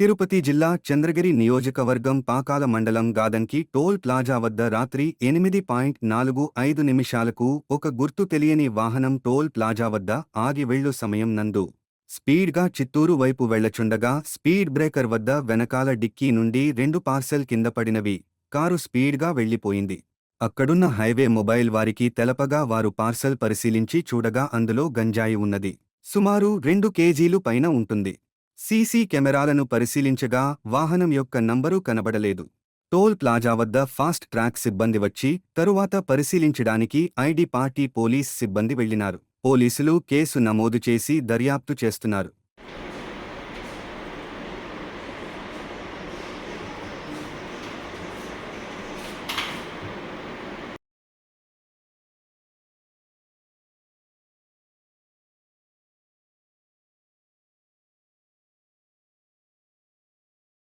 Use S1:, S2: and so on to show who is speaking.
S1: తిరుపతి జిల్లా చంద్రగిరి నియోజకవర్గం పాకాల మండలం గాదంకి టోల్ ప్లాజా వద్ద రాత్రి ఎనిమిది పాయింట్ నాలుగు ఐదు నిమిషాలకు ఒక గుర్తు తెలియని వాహనం టోల్ ప్లాజా వద్ద ఆగి వెళ్ళు సమయం నందు స్పీడ్గా చిత్తూరు వైపు వెళ్ళచుండగా స్పీడ్ బ్రేకర్ వద్ద వెనకాల డిక్కీ నుండి రెండు పార్సెల్ కింద పడినవి. కారు స్పీడ్గా వెళ్ళిపోయింది అక్కడున్న హైవే మొబైల్ వారికి తెలపగా వారు పార్సెల్ పరిశీలించి చూడగా అందులో గంజాయి ఉన్నది. సుమారు రెండు కేజీలు పైన ఉంటుంది. సీసీ కెమెరాలను పరిశీలించగా వాహనం యొక్క నంబరు కనబడలేదు. టోల్ ప్లాజా వద్ద ఫాస్ట్ ట్రాక్ సిబ్బంది వచ్చి తరువాత పరిశీలించడానికి ఐడి పార్టీ పోలీస్ సిబ్బంది వెళ్ళినారు పోలీసులు కేసు నమోదు చేసి దర్యాప్తు చేస్తున్నారు.